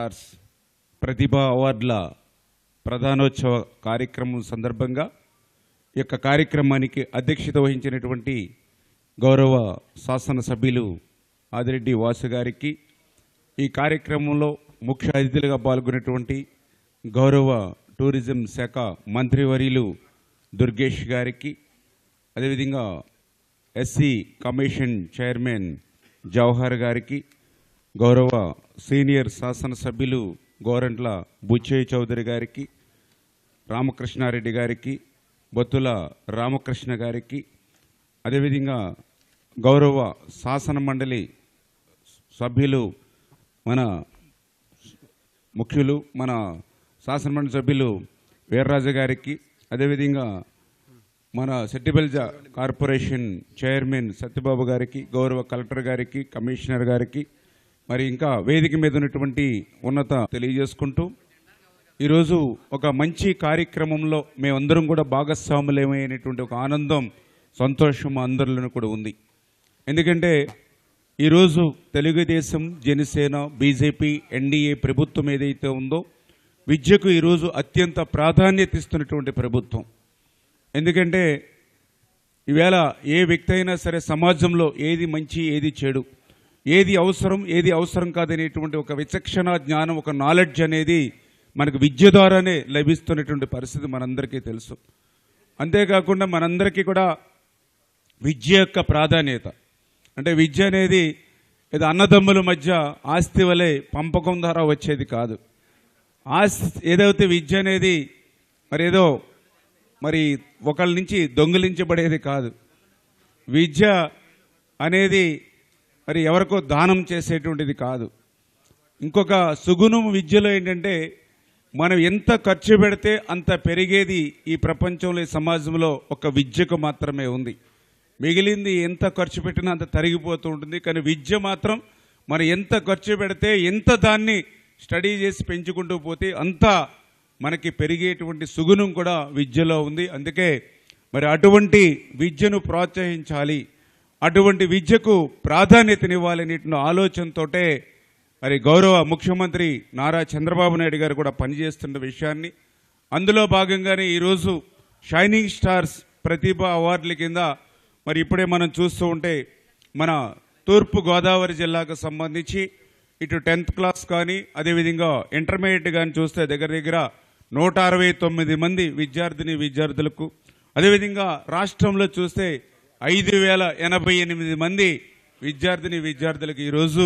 ఆర్స్ ప్రతిభ అవార్డుల ప్రధానోత్సవ కార్యక్రమం సందర్భంగా ఈ యొక్క కార్యక్రమానికి అధ్యక్షత వహించినటువంటి గౌరవ శాసనసభ్యులు ఆదిరెడ్డి వాసు గారికి ఈ కార్యక్రమంలో ముఖ్య అతిథులుగా పాల్గొన్నటువంటి గౌరవ టూరిజం శాఖ మంత్రివర్యులు దుర్గేష్ గారికి అదేవిధంగా ఎస్సీ కమిషన్ చైర్మన్ జవహర్ గారికి గౌరవ సీనియర్ శాసనసభ్యులు గోరంట్ల బుచ్చయ్య చౌదరి గారికి రామకృష్ణారెడ్డి గారికి బొత్తుల రామకృష్ణ గారికి అదేవిధంగా గౌరవ శాసన మండలి సభ్యులు మన ముఖ్యులు మన శాసనమండలి సభ్యులు వీర్రాజు గారికి అదేవిధంగా మన సెట్టిబెల్జ కార్పొరేషన్ చైర్మన్ సత్యబాబు గారికి గౌరవ కలెక్టర్ గారికి కమిషనర్ గారికి మరి ఇంకా వేదిక మీద ఉన్నటువంటి ఉన్నత తెలియజేసుకుంటూ ఈరోజు ఒక మంచి కార్యక్రమంలో మేమందరం కూడా భాగస్వాములమైనటువంటి ఒక ఆనందం సంతోషం అందరిలోనూ కూడా ఉంది. ఎందుకంటే ఈరోజు తెలుగుదేశం జనసేన బీజేపీ ఎన్డీఏ ప్రభుత్వం ఏదైతే ఉందో విద్యకు ఈరోజు అత్యంత ప్రాధాన్యత ఇస్తున్నటువంటి ప్రభుత్వం. ఎందుకంటే ఈవేళ ఏ వ్యక్తి అయినా సరే సమాజంలో ఏది మంచి ఏది చెడు ఏది అవసరం ఏది అవసరం కాదనేటువంటి ఒక విచక్షణ జ్ఞానం ఒక నాలెడ్జ్ అనేది మనకు విద్య ద్వారానే లభిస్తున్నటువంటి పరిస్థితి మనందరికీ తెలుసు. అంతేకాకుండా మనందరికీ కూడా విద్య యొక్క ప్రాధాన్యత. అంటే విద్య అనేది ఏదో అన్నదమ్ముల మధ్య ఆస్తి వలె పంపకం ద్వారా వచ్చేది కాదు. ఆస్తి ఏదైతే విద్య అనేది మరి ఏదో మరి ఒకళ్ళ నుంచి దొంగిలించబడేది కాదు. విద్య అనేది మరి ఎవరికో దానం చేసేటువంటిది కాదు. ఇంకొక సుగుణం విద్యలో ఏంటంటే మనం ఎంత ఖర్చు పెడితే అంత పెరిగేది ఈ ప్రపంచంలో ఈ సమాజంలో ఒక విద్యకు మాత్రమే ఉంది. మిగిలింది ఎంత ఖర్చు పెట్టినా అంత తరిగిపోతూ ఉంటుంది. కానీ విద్య మాత్రం మనం ఎంత ఖర్చు పెడితే ఎంత దాన్ని స్టడీ చేసి పెంచుకుంటూ పోతే అంత మనకి పెరిగేటువంటి సుగుణం కూడా విద్యలో ఉంది. అందుకే మరి అటువంటి విద్యను ప్రోత్సహించాలి. అటువంటి విద్యకు ప్రాధాన్యతనివ్వాలనే ఆలోచనతోటే మరి గౌరవ ముఖ్యమంత్రి నారా చంద్రబాబు నాయుడు గారు కూడా పనిచేస్తున్న విషయాన్ని. అందులో భాగంగానే ఈరోజు షైనింగ్ స్టార్స్ ప్రతిభ అవార్డుల కింద మరి ఇప్పుడే మనం చూస్తూ ఉంటే మన తూర్పు గోదావరి జిల్లాకు సంబంధించి ఇటు టెన్త్ క్లాస్ కానీ అదేవిధంగా ఇంటర్మీడియట్ కానీ చూస్తే దగ్గర దగ్గర నూట అరవై తొమ్మిది మంది విద్యార్థిని విద్యార్థులకు అదేవిధంగా రాష్ట్రంలో చూస్తే ఐదు వేల ఎనభై ఎనిమిది మంది విద్యార్థిని విద్యార్థులకు ఈరోజు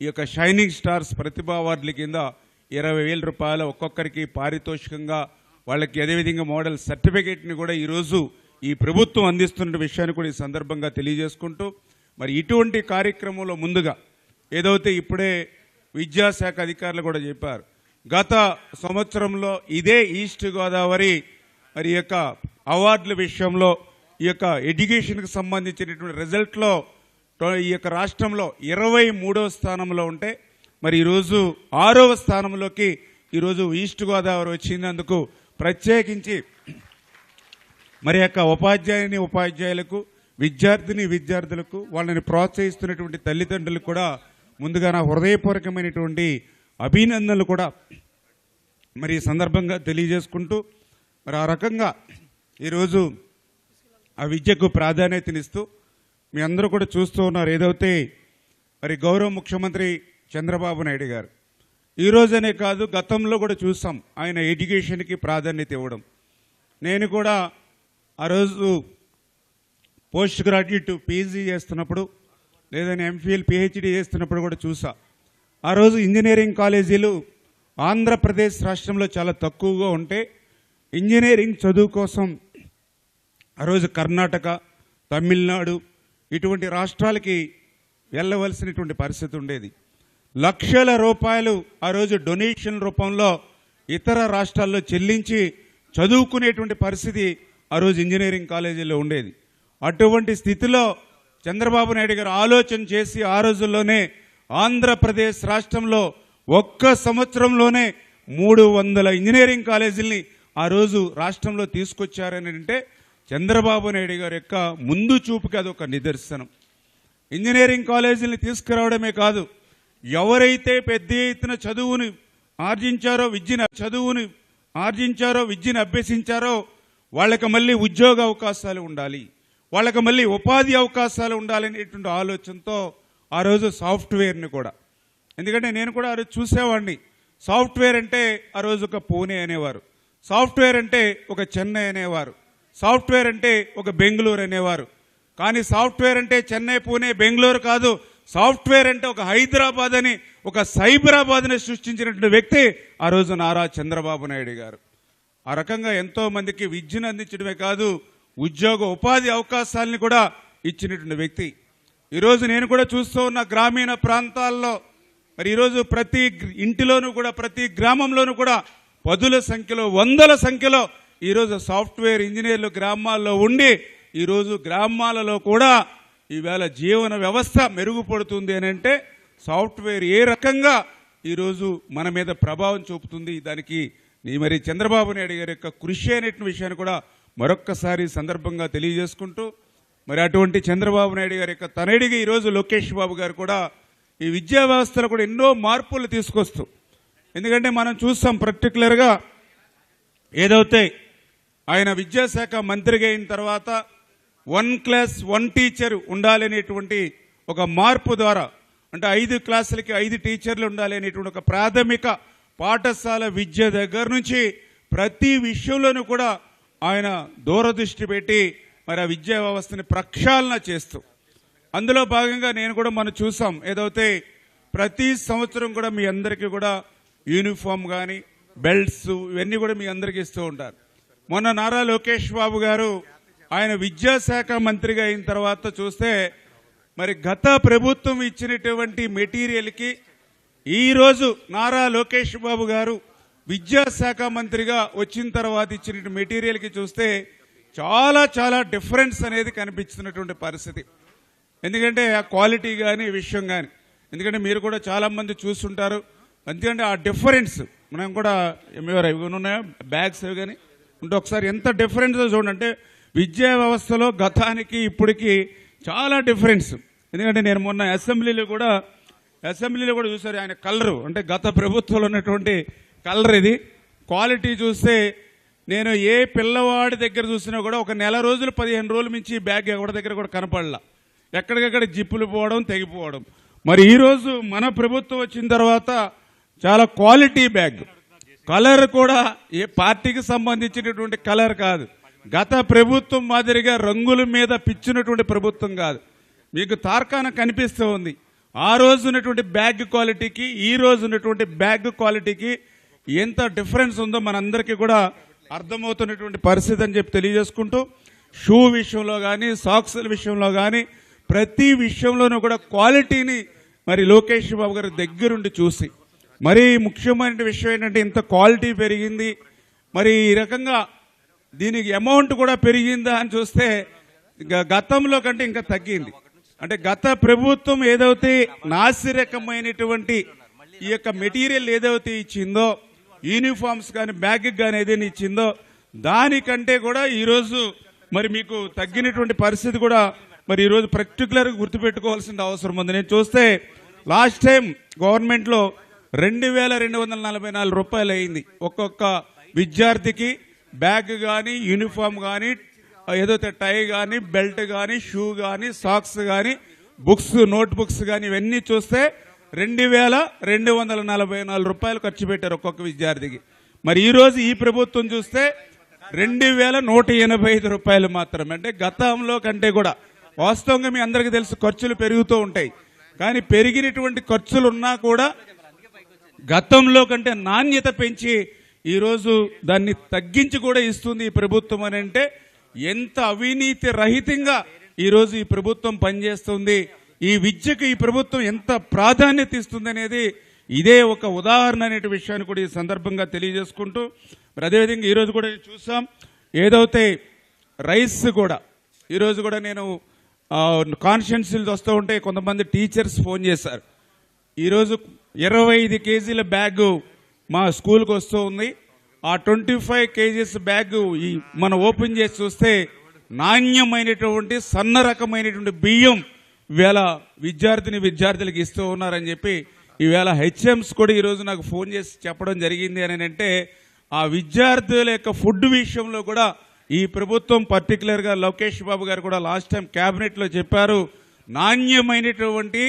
ఈ యొక్క షైనింగ్ స్టార్స్ ప్రతిభా అవార్డుల కింద ఇరవై వేల రూపాయల ఒక్కొక్కరికి పారితోషికంగా వాళ్ళకి అదేవిధంగా మోడల్ సర్టిఫికేట్ని కూడా ఈరోజు ఈ ప్రభుత్వం అందిస్తున్న విషయాన్ని కూడా ఈ సందర్భంగా తెలియజేసుకుంటూ మరి ఇటువంటి కార్యక్రమంలో ముందుగా ఏదైతే ఇప్పుడే విద్యాశాఖ అధికారులు కూడా చెప్పారు గత సంవత్సరంలో ఇదే ఈస్ట్ గోదావరి మరి యొక్క అవార్డుల విషయంలో ఈ యొక్క ఎడ్యుకేషన్కి సంబంధించినటువంటి రిజల్ట్లో ఈ యొక్క రాష్ట్రంలో ఇరవై మూడవ స్థానంలో ఉంటే మరి ఈరోజు ఆరవ స్థానంలోకి ఈరోజు ఈస్ట్ గోదావరి వచ్చినందుకు ప్రత్యేకించి మరి యొక్క ఉపాధ్యాయుని ఉపాధ్యాయులకు విద్యార్థిని విద్యార్థులకు వాళ్ళని ప్రోత్సహిస్తున్నటువంటి తల్లిదండ్రులకు కూడా ముందుగా నా హృదయపూర్వకమైనటువంటి అభినందనలు కూడా మరి ఈ సందర్భంగా తెలియజేసుకుంటూ మరి ఆ రకంగా ఈరోజు ఆ విద్యకు ప్రాధాన్యతనిస్తూ మీ అందరూ కూడా చూస్తూ ఉన్నారు. ఏదైతే మరి గౌరవ ముఖ్యమంత్రి చంద్రబాబు నాయుడు గారు ఈరోజనే కాదు గతంలో కూడా చూసాం ఆయన ఎడ్యుకేషన్కి ప్రాధాన్యత ఇవ్వడం. నేను కూడా ఆ రోజు పోస్ట్ గ్రాడ్యుయేట్ పీజీ చేస్తున్నప్పుడు లేదని ఎంఫిల్ పిహెచ్డి చేస్తున్నప్పుడు కూడా చూసా. ఆ రోజు ఇంజనీరింగ్ కాలేజీలు ఆంధ్రప్రదేశ్ రాష్ట్రంలో చాలా తక్కువగా ఉంటే ఇంజనీరింగ్ చదువు కోసం ఆ రోజు కర్ణాటక తమిళనాడు ఇటువంటి రాష్ట్రాలకి వెళ్ళవలసినటువంటి పరిస్థితి ఉండేది. లక్షల రూపాయలు ఆ రోజు డొనేషన్ రూపంలో ఇతర రాష్ట్రాల్లో చెల్లించి చదువుకునేటువంటి పరిస్థితి ఆ రోజు ఇంజనీరింగ్ కాలేజీలో ఉండేది. అటువంటి స్థితిలో చంద్రబాబు నాయుడు గారు ఆలోచన చేసి ఆ రోజుల్లోనే ఆంధ్రప్రదేశ్ రాష్ట్రంలో ఒక్క సంవత్సరంలోనే మూడు వందల ఇంజనీరింగ్ కాలేజీల్ని ఆ రోజు రాష్ట్రంలో తీసుకొచ్చారని అంటే చంద్రబాబు నాయుడు గారి యొక్క ముందు చూపుకి అదొక నిదర్శనం. ఇంజనీరింగ్ కాలేజీని తీసుకురావడమే కాదు ఎవరైతే పెద్ద ఎత్తున చదువుని ఆర్జించారో విద్యను చదువుని ఆర్జించారో విద్యను అభ్యసించారో వాళ్ళకి మళ్ళీ ఉద్యోగ అవకాశాలు ఉండాలి వాళ్ళకి మళ్ళీ ఉపాధి అవకాశాలు ఉండాలనేటువంటి ఆలోచనతో ఆ రోజు సాఫ్ట్వేర్ని కూడా. ఎందుకంటే నేను కూడా ఆ రోజు చూసేవాడిని. సాఫ్ట్వేర్ అంటే ఆ రోజు ఒక పూణే అనేవారు. సాఫ్ట్వేర్ అంటే ఒక చెన్నై అనేవారు. సాఫ్ట్వేర్ అంటే ఒక బెంగళూరు అనేవారు. కానీ సాఫ్ట్వేర్ అంటే చెన్నై పూణే బెంగళూరు కాదు. సాఫ్ట్వేర్ అంటే ఒక హైదరాబాద్ అని ఒక సైబరాబాద్ని సృష్టించినటువంటి వ్యక్తి ఆ రోజు నారా చంద్రబాబు నాయుడు గారు. ఆ రకంగా ఎంతో మందికి విద్యను అందించడమే కాదు ఉద్యోగ ఉపాధి అవకాశాలని కూడా ఇచ్చినటువంటి వ్యక్తి. ఈరోజు నేను కూడా చూస్తూ ఉన్న గ్రామీణ ప్రాంతాల్లో మరి ఈరోజు ప్రతి ఇంటిలోనూ కూడా ప్రతి గ్రామంలోనూ కూడా పదుల సంఖ్యలో వందల సంఖ్యలో ఈరోజు సాఫ్ట్వేర్ ఇంజనీర్లు గ్రామాల్లో ఉండి ఈరోజు గ్రామాలలో కూడా ఈవేళ జీవన వ్యవస్థ మెరుగుపడుతుంది అని అంటే సాఫ్ట్వేర్ ఏ రకంగా ఈరోజు మన మీద ప్రభావం చూపుతుంది దానికి నీ మరి చంద్రబాబు నాయుడు గారి యొక్క కృషి అనేటువంటి విషయాన్ని కూడా మరొక్కసారి సందర్భంగా తెలియజేసుకుంటూ మరి అటువంటి చంద్రబాబు నాయుడు గారి యొక్క తనయుడిగా ఈరోజు లోకేష్ బాబు గారు కూడా ఈ విద్యా వ్యవస్థలో కూడా ఎన్నో మార్పులు తీసుకొస్తూ ఎందుకంటే మనం చూస్తాం పర్టికులర్గా ఏదైతే ఆయన విద్యాశాఖ మంత్రిగా అయిన తర్వాత వన్ క్లాస్ వన్ టీచర్ ఉండాలనేటువంటి ఒక మార్పు ద్వారా అంటే ఐదు క్లాసులకి ఐదు టీచర్లు ఉండాలి అనేటువంటి ఒక ప్రాథమిక పాఠశాల విద్య దగ్గర నుంచి ప్రతి విషయంలోనూ కూడా ఆయన దూరదృష్టి పెట్టి మరి ఆ విద్యా వ్యవస్థని ప్రక్షాళన చేస్తూ అందులో భాగంగా నేను కూడా మనం చూసాం ఏదైతే ప్రతి సంవత్సరం కూడా మీ అందరికీ కూడా యూనిఫామ్ కానీ బెల్ట్స్ ఇవన్నీ కూడా మీ అందరికీ ఇస్తూ ఉంటారు. మొన్న నారా లోకేష్ బాబు గారు ఆయన విద్యాశాఖ మంత్రిగా అయిన తర్వాత చూస్తే మరి గత ప్రభుత్వం ఇచ్చినటువంటి మెటీరియల్కి ఈరోజు నారా లోకేష్ బాబు గారు విద్యాశాఖ మంత్రిగా వచ్చిన తర్వాత ఇచ్చిన మెటీరియల్కి చూస్తే చాలా చాలా డిఫరెన్స్ అనేది కనిపిస్తున్నటువంటి పరిస్థితి. ఎందుకంటే ఆ క్వాలిటీ కానీ విషయం కానీ ఎందుకంటే మీరు కూడా చాలా మంది చూస్తుంటారు. ఎందుకంటే ఆ డిఫరెన్స్ మనం కూడా ఏమేవారు ఇవి ఉన్నాయా? బ్యాగ్స్ అవి కానీ ఉంటే ఒకసారి ఎంత డిఫరెన్స్ చూడండి. అంటే విద్యా వ్యవస్థలో గతానికి ఇప్పటికి చాలా డిఫరెన్స్ ఎందుకంటే నేను మొన్న అసెంబ్లీలో కూడా అసెంబ్లీలో కూడా చూసారు ఆయన కలరు. అంటే గత ప్రభుత్వంలో ఉన్నటువంటి కలర్ ఇది. క్వాలిటీ చూస్తే నేను ఏ పిల్లవాడి దగ్గర చూసినా కూడా ఒక నెల రోజులు పదిహేను రోజుల మించి బ్యాగ్ ఎవరి దగ్గర కూడా కనపడలా. ఎక్కడికక్కడ జిప్పులు పోవడం తెగిపోవడం. మరి ఈరోజు మన ప్రభుత్వం వచ్చిన తర్వాత చాలా క్వాలిటీ బ్యాగ్ కలర్ కూడా ఏ పార్టీకి సంబంధించినటువంటి కలర్ కాదు. గత ప్రభుత్వం మాదిరిగా రంగుల మీద పిచ్చినటువంటి ప్రభుత్వం కాదు. మీకు తార్కాన కనిపిస్తూ ఉంది. ఆ రోజు ఉన్నటువంటి బ్యాగ్ క్వాలిటీకి ఈ రోజు ఉన్నటువంటి బ్యాగ్ క్వాలిటీకి ఎంత డిఫరెన్స్ ఉందో మనందరికీ కూడా అర్థమవుతున్నటువంటి పరిస్థితి అని చెప్పి తెలియజేసుకుంటూ షూ విషయంలో కానీ సాక్స్ల విషయంలో కానీ ప్రతి విషయంలోనూ కూడా క్వాలిటీని మరి లోకేష్ బాబు గారి దగ్గరుండి చూసి మరి ముఖ్యమైన విషయం ఏంటంటే ఇంత క్వాలిటీ పెరిగింది. మరి ఈ రకంగా దీనికి అమౌంట్ కూడా పెరిగిందా అని చూస్తే గతంలో కంటే ఇంకా తగ్గింది. అంటే గత ప్రభుత్వం ఏదైతే నాసిరకమైనటువంటి ఈ యొక్క మెటీరియల్ ఏదైతే ఇచ్చిందో యూనిఫామ్స్ కానీ బ్యాగ్ కానీ ఏదైనా ఇచ్చిందో దానికంటే కూడా ఈరోజు మరి మీకు తగ్గినటువంటి పరిస్థితి కూడా మరి ఈరోజు పర్టికులర్గా గుర్తుపెట్టుకోవాల్సిన అవసరం ఉంది. నేను చూస్తే లాస్ట్ టైం గవర్నమెంట్లో రెండు వేల రెండు వందల నలభై నాలుగు రూపాయలు అయింది. ఒక్కొక్క విద్యార్థికి బ్యాగ్ కానీ యూనిఫామ్ కానీ ఏదైతే టై కానీ బెల్ట్ కానీ షూ కానీ సాక్స్ కానీ బుక్స్ నోట్ బుక్స్ కానీ ఇవన్నీ చూస్తే రెండు వేల రెండు వందల నలభై నాలుగు రూపాయలు ఖర్చు పెట్టారు ఒక్కొక్క విద్యార్థికి. మరి ఈరోజు ఈ ప్రభుత్వం చూస్తే రెండు వేల నూట ఎనభై ఐదు రూపాయలు మాత్రమే. అంటే గతంలో కంటే కూడా వాస్తవంగా మీ అందరికీ తెలుసు ఖర్చులు పెరుగుతూ ఉంటాయి. కానీ పెరిగినటువంటి ఖర్చులు ఉన్నా కూడా గతంలో కంటే నాణ్యత పెంచి ఈరోజు దాన్ని తగ్గించి కూడా ఇస్తుంది ఈ ప్రభుత్వం అని అంటే ఎంత అవినీతి రహితంగా ఈరోజు ఈ ప్రభుత్వం పనిచేస్తుంది ఈ విద్యకు ఈ ప్రభుత్వం ఎంత ప్రాధాన్యత ఇస్తుంది అనేది ఇదే ఒక ఉదాహరణ అనే విషయాన్ని కూడా ఈ సందర్భంగా తెలియజేసుకుంటూ మరి అదేవిధంగా ఈరోజు కూడా చూసాం ఏదైతే రైస్ కూడా ఈరోజు కూడా నేను కాన్షియన్సీలు వస్తూ ఉంటే కొంతమంది టీచర్స్ ఫోన్ చేశారు. ఈరోజు ఇరవై ఐదు కేజీల బ్యాగ్ మా స్కూల్కి వస్తూ ఉంది. ఆ ట్వంటీ ఫైవ్ కేజీస్ బ్యాగ్ ఈ మనం ఓపెన్ చేసి చూస్తే నాణ్యమైనటువంటి సన్న రకమైనటువంటి బియ్యం వేళ విద్యార్థిని విద్యార్థులకు ఇస్తూ ఉన్నారని చెప్పి ఈవేళ హెచ్ఎంస్ కూడా ఈరోజు నాకు ఫోన్ చేసి చెప్పడం జరిగింది అని అంటే ఆ విద్యార్థుల యొక్క ఫుడ్ విషయంలో కూడా ఈ ప్రభుత్వం పర్టికులర్గా లోకేష్ బాబు గారు కూడా లాస్ట్ టైం క్యాబినెట్లో చెప్పారు. నాణ్యమైనటువంటి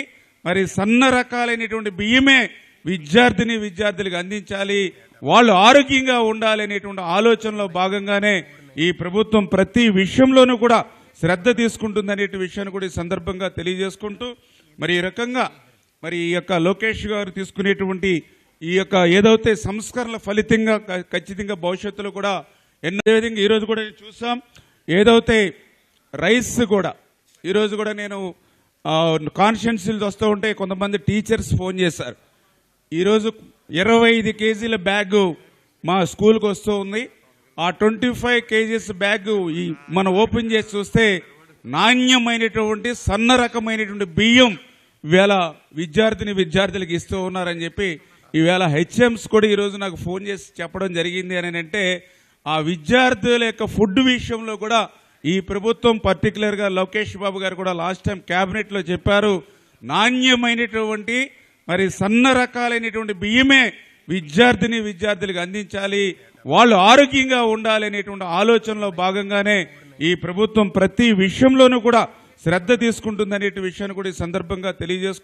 మరి సన్న రకాలైనటువంటి బియ్యమే విద్యార్థిని విద్యార్థులకు అందించాలి. వాళ్ళు ఆరోగ్యంగా ఉండాలి అనేటువంటి ఆలోచనలో భాగంగానే ఈ ప్రభుత్వం ప్రతి విషయంలోనూ కూడా శ్రద్ధ తీసుకుంటుందనే విషయాన్ని కూడా ఈ సందర్భంగా తెలియజేసుకుంటూ మరి ఈ రకంగా మరి ఈ యొక్క లోకేష్ గారు తీసుకునేటువంటి ఈ యొక్క ఏదైతే సంస్కరణల ఫలితంగా ఖచ్చితంగా భవిష్యత్తులో కూడా ఎన్నో విధంగా ఈరోజు కూడా చూసాం. ఏదైతే రైస్ కూడా ఈరోజు కూడా నేను కాన్షియన్సీలు వస్తూ ఉంటే కొంతమంది టీచర్స్ ఫోన్ చేశారు. ఈరోజు ఇరవై ఐదు కేజీల బ్యాగు మా స్కూల్కి వస్తూ ఉంది. ఆ ట్వంటీ ఫైవ్ కేజీస్ బ్యాగ్ ఈ మనం ఓపెన్ చేసి చూస్తే నాణ్యమైనటువంటి సన్న రకమైనటువంటి బియ్యం ఈవేళ విద్యార్థిని విద్యార్థులకు ఇస్తూ ఉన్నారని చెప్పి ఈవేళ హెచ్ఎంస్ కూడా ఈరోజు నాకు ఫోన్ చేసి చెప్పడం జరిగింది అని అంటే ఆ విద్యార్థుల యొక్క ఫుడ్ విషయంలో కూడా ఈ ప్రభుత్వం పర్టికులర్గా లోకేష్ బాబు గారు కూడా లాస్ట్ టైం క్యాబినెట్లో చెప్పారు నాణ్యమైనటువంటి మరి సన్న రకాలైనటువంటి బియ్యమే విద్యార్థిని విద్యార్థులకు అందించాలి వాళ్ళు ఆరోగ్యంగా ఉండాలి అనేటువంటి ఆలోచనలో భాగంగానే ఈ ప్రభుత్వం ప్రతి విషయంలోనూ కూడా శ్రద్ధ తీసుకుంటుందనే విషయాన్ని కూడా ఈ సందర్భంగా తెలియజేసుకుంటున్నాను